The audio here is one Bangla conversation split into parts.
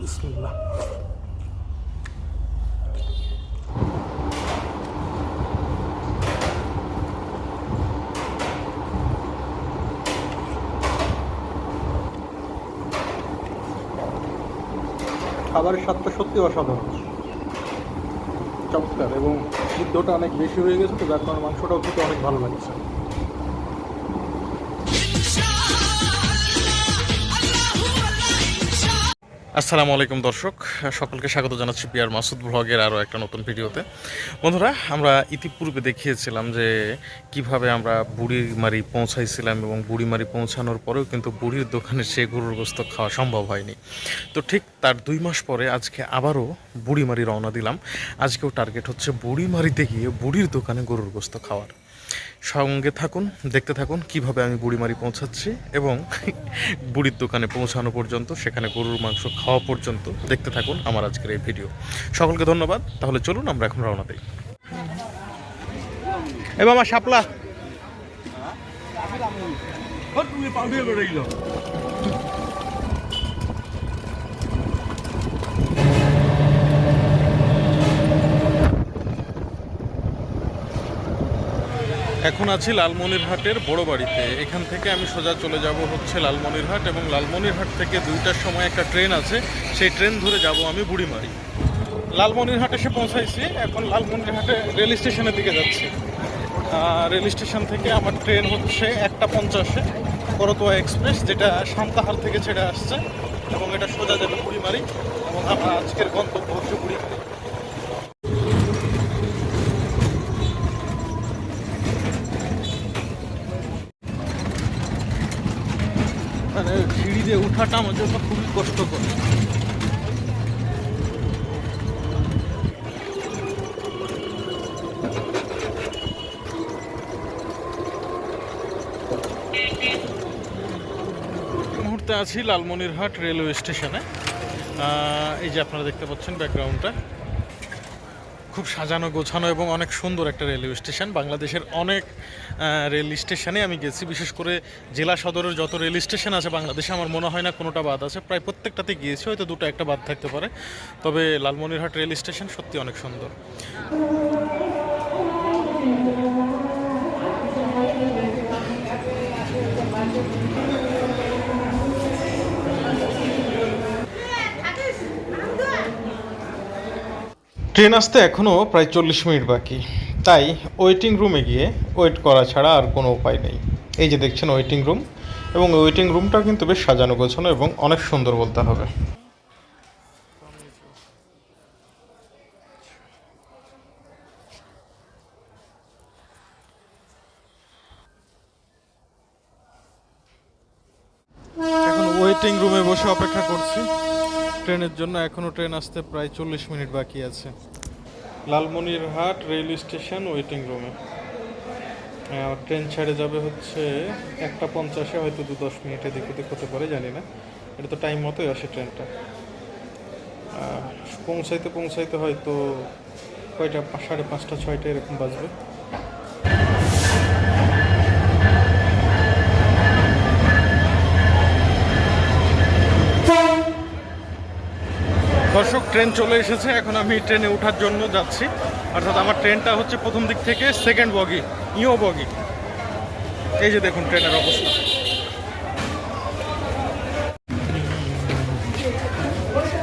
বিসমিল্লাহ। খাবারের স্বাদটা সত্যি অসাধারণ। চমৎকার, এবং সিদ্ধটা অনেক বেশি হয়ে গেছে তো, যার কারণে মাংসটাও খেতে অনেক ভালো লাগছে। আসসালামু আলাইকুম দর্শক, সকলকে স্বাগত জানাচ্ছি পিয়ার মাসুদ ব্লগের আরও একটা নতুন ভিডিওতে। বন্ধুরা, আমরা ইতিপূর্বে দেখিয়েছিলাম যে কীভাবে আমরা বুড়িমারি পৌঁছাইছিলাম এবং বুড়িমারি পৌঁছানোর পরেও কিন্তু বুড়ির দোকানে সে গরুর গোস্ত খাওয়া সম্ভব হয়নি। তো ঠিক তার দুই মাস পরে আজকে আবারও বুড়িমারি রওনা দিলাম। আজকেও টার্গেট হচ্ছে বুড়িমারিতে গিয়ে বুড়ির দোকানে গরুর গোস্ত খাওয়ার। সঙ্গে থাকুন, দেখতে থাকুন কীভাবে আমি বুড়িমারি পৌঁছাচ্ছি এবং বুড়ির দোকানে পৌঁছানো পর্যন্ত, সেখানে গরুর মাংস খাওয়া পর্যন্ত দেখতে থাকুন আমার আজকের এই ভিডিও। সকলকে ধন্যবাদ, তাহলে চলুন আমরা এখন রওনা দিই। এ মামা, শাপলা। তুমি পাউডার এখন আছি লালমনিরহাটের বড় বাড়িতে। এখান থেকে আমি সোজা চলে যাব হচ্ছে লালমনিরহাট এবং লালমনিরহাট থেকে দুইটার সময় একটা ট্রেন আছে, সেই ট্রেন ধরে যাব আমি বুড়িমারি। লালমনিরহাট এসে পৌঁছাইছি, এখন লালমনিরহাটে রেল স্টেশনের দিকে যাচ্ছি। রেল স্টেশন থেকে আমার ট্রেন হচ্ছে একটা পঞ্চাশে, করতোয়া এক্সপ্রেস, যেটা সান্তাহার থেকে ছেড়ে আসছে এবং এটা সোজা যাবে বুড়িমারি এবং আমার আজকের গন্তব্য হচ্ছে বুড়িমারি। উঠাটা আমার জন্য খুবই কষ্টকর। মুহূর্তে আছি লালমনিরহাট রেলওয়ে স্টেশনে। এই যে আপনারা দেখতে পাচ্ছেন ব্যাকগ্রাউন্ডটা। খুব সাজানো, গোছানো এবং অনেক সুন্দর একটা রেলওয়ে স্টেশন। বাংলাদেশের অনেক রেল স্টেশনে আমি গেছি। বিশেষ করে জেলা সদরের যত রেল স্টেশন আছে বাংলাদেশে, আমার মনে হয় না কোনোটা বাদ আছে। প্রায় প্রত্যেকটাতে গিয়েছি, হয়তো দুটো একটা বাদ থাকতে পারে। তবে লালমনিরহাট রেল স্টেশন সত্যি অনেক সুন্দর। ট্রেন আসতে এখনও প্রায় চল্লিশ মিনিট বাকি। তাই ওয়েটিং রুমে গিয়ে ওয়েট করা ছাড়া আর কোনো উপায় নেই। এই যে দেখছেন ওয়েটিং রুম এবং ওয়েটিং রুমটাও কিন্তু বেশ সাজানো গোছানো এবং অনেক সুন্দর বলতে হবে। এখন ওয়েটিং রুমে বসে অপেক্ষা করছি। ট্রেনের জন্য এখনও ট্রেন আসতে প্রায় চল্লিশ মিনিট বাকি আছে। লালমনিরহাট রেল স্টেশন ওয়েটিং রুমে। ট্রেন ছেড়ে যাবে হচ্ছে একটা পঞ্চাশে, হয়তো দু দশ মিনিটে দিক ওদিক হতে পারে, জানি না। এটা তো টাইম মতোই আসে ট্রেনটা। পৌঁছাইতে পৌঁছাইতে হয়তো কয়টা, সাড়ে পাঁচটা, ছয়টা এরকম বাজবে। দর্শক, ট্রেন চলে এসেছে। এখন আমি ট্রেনে ওঠার জন্য যাচ্ছি। অর্থাৎ আমার ট্রেনটা হচ্ছে প্রথম দিক থেকে সেকেন্ড বগি, ইও বগি। এই যে দেখুন ট্রেনের অবস্থা। বসেন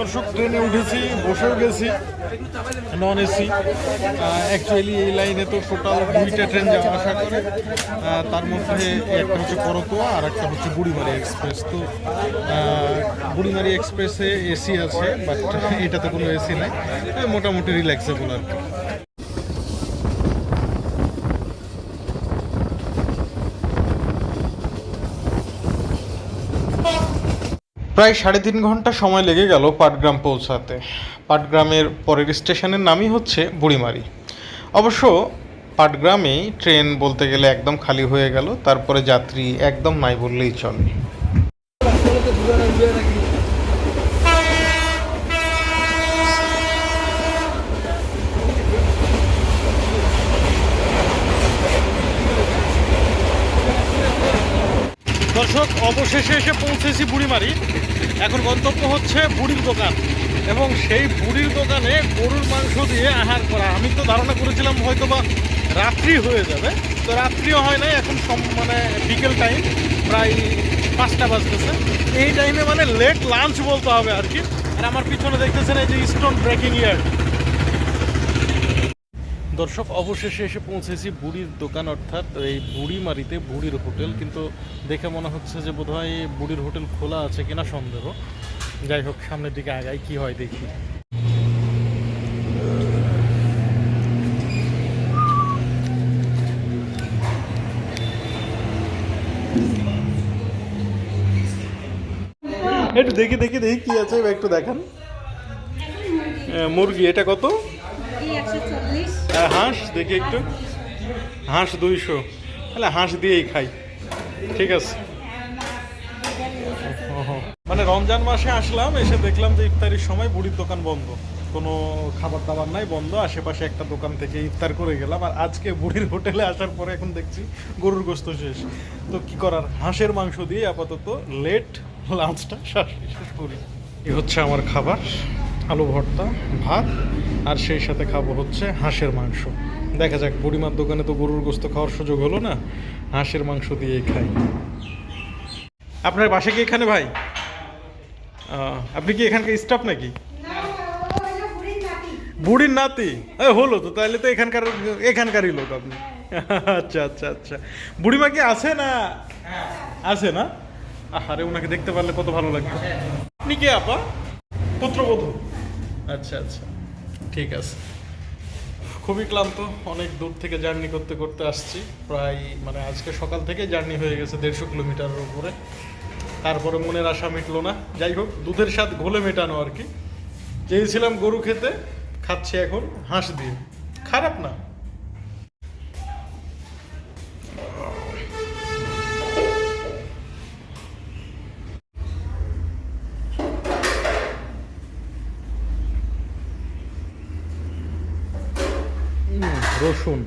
দর্শক, ট্রেনে উঠেছি, বসেও গেছি নন এসি অ্যাকচুয়ালি এই লাইনে তো টোটাল দুইটা ট্রেন যাওয়া আসা করে। তার মধ্যে একটা হচ্ছে করতোয়া আর একটা হচ্ছে বুড়িমারি এক্সপ্রেস তো বুড়িমারি এক্সপ্রেসে এসি আছে বাট এটাতে কোনো এসি নাই। মোটামুটি রিল্যাক্সেবল আর কি। প্রায় সাড়ে তিন ঘণ্টা সময় লেগে গেল পাটগ্রাম পৌঁছাতে। পাটগ্রামের পরের স্টেশনের নামই হচ্ছে বুড়িমারি। অবশ্য পাটগ্রামেই ট্রেন বলতে গেলে একদম খালি হয়ে গেল, তারপরে যাত্রী একদম নাই বললেই চলে। দর্শক, অবশেষে এসে পৌঁছেছি বুড়িমারি। এখন গন্তব্য হচ্ছে বুড়ির দোকান এবং সেই বুড়ির দোকানে গরুর মাংস দিয়ে আহার করা। আমি তো ধারণা করেছিলাম হয়তো বা রাত্রি হয়ে যাবে। তো রাত্রিও হয় নাই, এখন মানে বিকেল টাইম প্রায় পাঁচটা বাজতেছে। এই টাইমে মানে লেট লাঞ্চ বলতে হবে আর কি। আর আমার পিছনে দেখতেছেন এই যে স্টোন ব্রেকিং ইয়ার্ড দর্শক, অবশেষে এসে পৌঁছেছি বুড়ির দোকান, অর্থাৎ এই বুড়িমারিতে, বুড়ির হোটেল। কিন্তু দেখে মনে হচ্ছে যে বোধহয় বুড়ির হোটেল খোলা আছে কিনা সন্দেহ। যাই হোক, সামনের দিকে আগাই, কি হয় দেখি। একটু দেখি দেখি দেখি, কি আছে, একটু দেখান। মুরগি, এটা কত? আর হাঁস দেখি একটু। হাঁস দুইশো। তাহলে হাঁস দিয়েই খাই। ঠিক আছে। মানে রমজান মাসে আসলাম, এসে দেখলাম যে ইফতারির সময় বুড়ির দোকান বন্ধ। কোনো খাবার দাবার নাই, বন্ধ। আশেপাশে একটা দোকান থেকে ইফতার করে গেলাম। আর আজকে বুড়ির হোটেলে আসার পরে এখন দেখছি গরুর গোস্ত শেষ। তো কি করার? হাঁসের মাংস দিয়ে আপাতত লেট লাঞ্চটা শেষ করি। এই হচ্ছে আমার খাবার। আলু ভর্তা, ভাত, আর সেই সাথে খাব হচ্ছে হাঁসের মাংস। দেখা যাক, বুড়িমার দোকানে তো গরুর গোস্ত খাওয়ার সুযোগ হলো না, হাঁসের মাংস দিয়েই খাই। আপনার বাসা কি এখানে ভাই? আপনি কি এখানকার স্টাফ নাকি? বুড়ির নাতি। এ, হলো তো তাহলে তো এখানকার, এখানকারই লোক আপনি। আচ্ছা আচ্ছা আচ্ছা। বুড়িমা কি আছে না? আছে না? আরে ওনাকে দেখতে পারলে কত ভালো লাগতো। আপনি কে, আপা? পুত্রবধূ। আচ্ছা আচ্ছা। ঠিক আছে। খুবই ক্লান্ত, অনেক দূর থেকে জার্নি করতে করতে আসছি। প্রায় মানে আজকে সকাল থেকে জার্নি হয়ে গেছে দেড়শো কিলোমিটারের উপরে। তারপরে মনের আশা মিটলো না। যাই হোক, দুধের স্বাদ ঘোলে মেটানো আর কি। চেয়েছিলাম গরু খেতে, খাচ্ছি এখন হাঁস দিয়ে। খারাপ না। রসুন।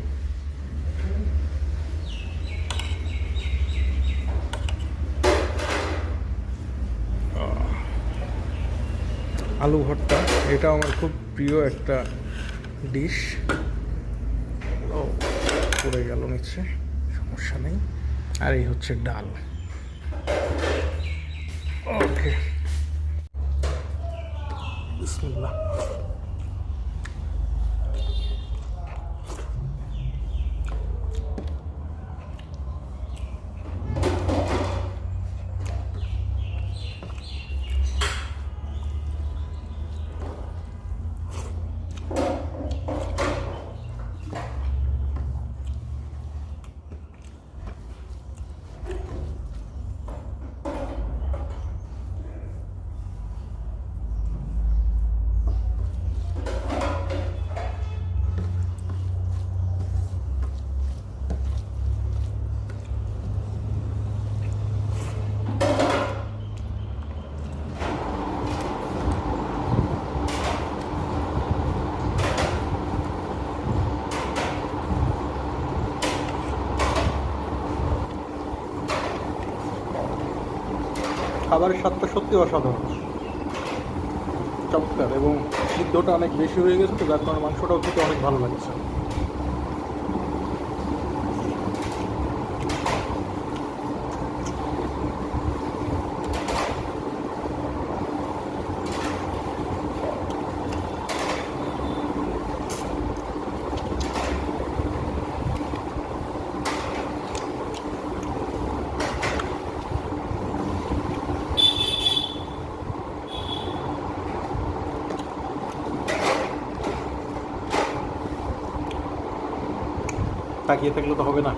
আলু ভর্তা এটা আমার খুব প্রিয় একটা ডিশ। পড়ে গেল নিচ্ছে সমস্যা নেই। আর এই হচ্ছে ডাল। ওকে। খাবারের স্বাদটা সত্যি অসাধারণ। চমৎকার, এবং সিদ্ধটা অনেক বেশি হয়ে গেছে তো যার কারণে মাংসটাও খেতে অনেক ভালো লাগছে। তাকিয়ে থাকলে তো হবে না।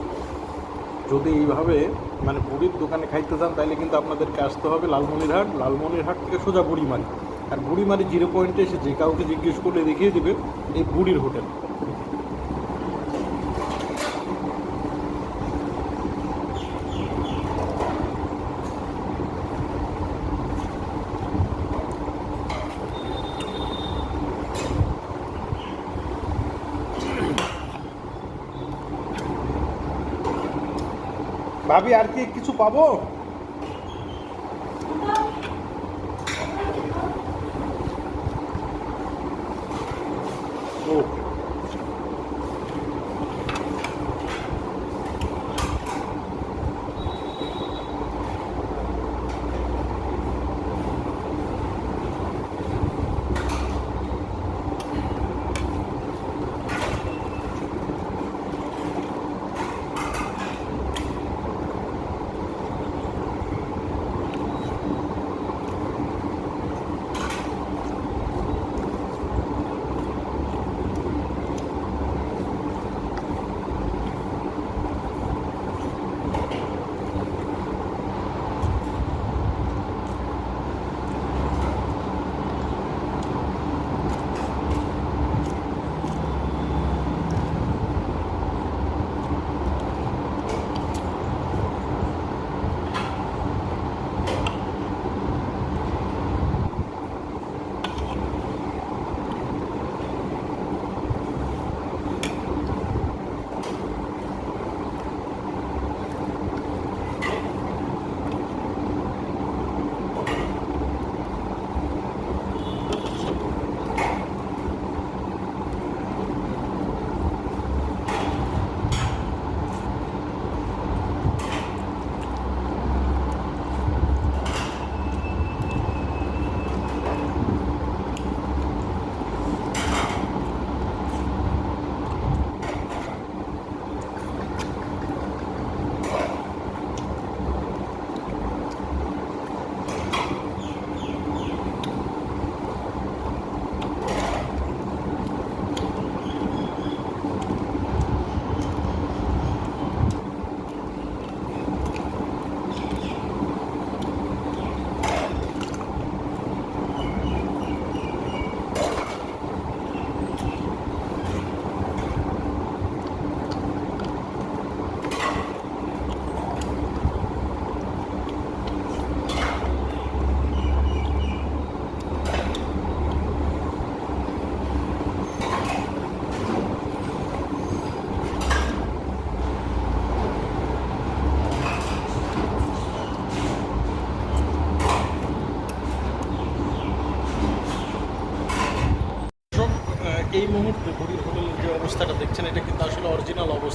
যদি এইভাবে মানে বুড়ির দোকানে খাইতে চান তাহলে কিন্তু আপনাদেরকে আসতে হবে লালমনিরহাট। লালমনিরহাট থেকে সোজা বুড়িমারি। আর বুড়িমারি জিরো পয়েন্টে এসে যে কাউকে জিজ্ঞেস করলে দেখিয়ে দেবে, এই বুড়ির হোটেল। ভাবি আর কি কিছু পাবো? ও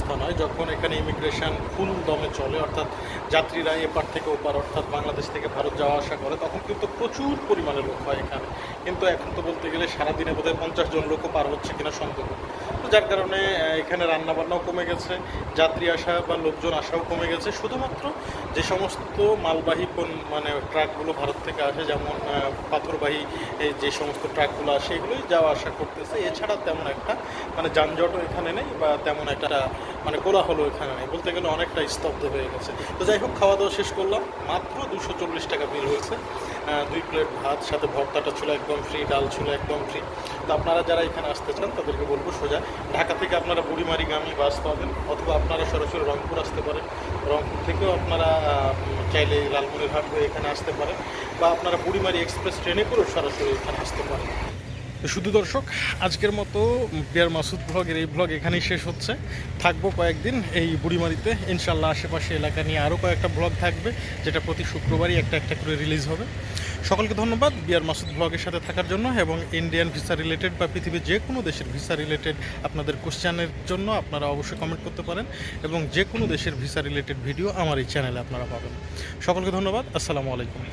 অবস্থা নয় যখন এখানে ইমিগ্রেশন ফুল দমে চলে, অর্থাৎ যাত্রীরা এপার থেকে ওপার অর্থাৎ বাংলাদেশ থেকে ভারত যাওয়া আসা করে, তখন কিন্তু প্রচুর পরিমাণে লোক হয় এখানে। কিন্তু এখন তো বলতে গেলে সারাদিনে বোধহয় পঞ্চাশ জন লোকও পার হচ্ছে কিনা সন্দেহ। তো যার কারণে এখানে রান্নাবান্নাও কমে গেছে, যাত্রী আসা বা লোকজন আসাও কমে গেছে। শুধুমাত্র যে সমস্ত মালবাহী পণ্য মানে ট্রাকগুলো ভারত থেকে আসে, যেমন পাথরবাহী যে সমস্ত ট্রাকগুলো আসে, এগুলোই যাওয়া আসা করতেছে। এছাড়া তেমন একটা মানে যানজটও এখানে নেই বা তেমন একটা মানে কোলাহলও এখানে নেই। বলতে গেলে অনেকটা স্তব্ধ হয়ে গেছে। তো যাই হোক খাওয়া দাওয়া শেষ করলাম। মাত্র দুশো চল্লিশ টাকা বিল হয়েছে। দুই প্লেট ভাত, সাথে ভর্তাটা ছিল একদম ফ্রি ডাল ছিল একদম ফ্রি তো আপনারা যারা এখানে আসতে চান, তাদেরকে বলব সোজা। ঢাকা থেকে আপনারা বুড়িমারিগামী বাস পাবেন, অথবা আপনারা সরাসরি রংপুর আসতে পারেন। রংপুর থেকেও আপনারা চাইলে লালমনিরহাট হয়ে এখানে আসতে পারেন। বা আপনারা বুড়িমারি এক্সপ্রেস ট্রেনে করেও সরাসরি এখানে আসতে পারেন। তো শুধু দর্শক, আজকের মতো বিয়ার মাসুদ ব্লগের এই ব্লগ এখানেই শেষ হচ্ছে। থাকব কয়েকদিন এই বুড়িমারিতে। ইনশাল্লাহ আশেপাশে এলাকা নিয়ে আরও কয়েকটা ব্লগ থাকবে, যেটা প্রতি শুক্রবারই একটা একটা করে রিলিজ হবে। সকলকে ধন্যবাদ বিয়ার মাসুদ ব্লগের সাথে থাকার জন্য এবং ইন্ডিয়ান ভিসা রিলেটেড বা পৃথিবীর যে কোনো দেশের ভিসা রিলেটেড আপনাদের কোশ্চেনের জন্য আপনারা অবশ্যই কমেন্ট করতে পারেন এবং যে কোনো দেশের ভিসা রিলেটেড ভিডিও আমার এই চ্যানেলে আপনারা পাবেন। সকলকে ধন্যবাদ, আসসালামু আলাইকুম।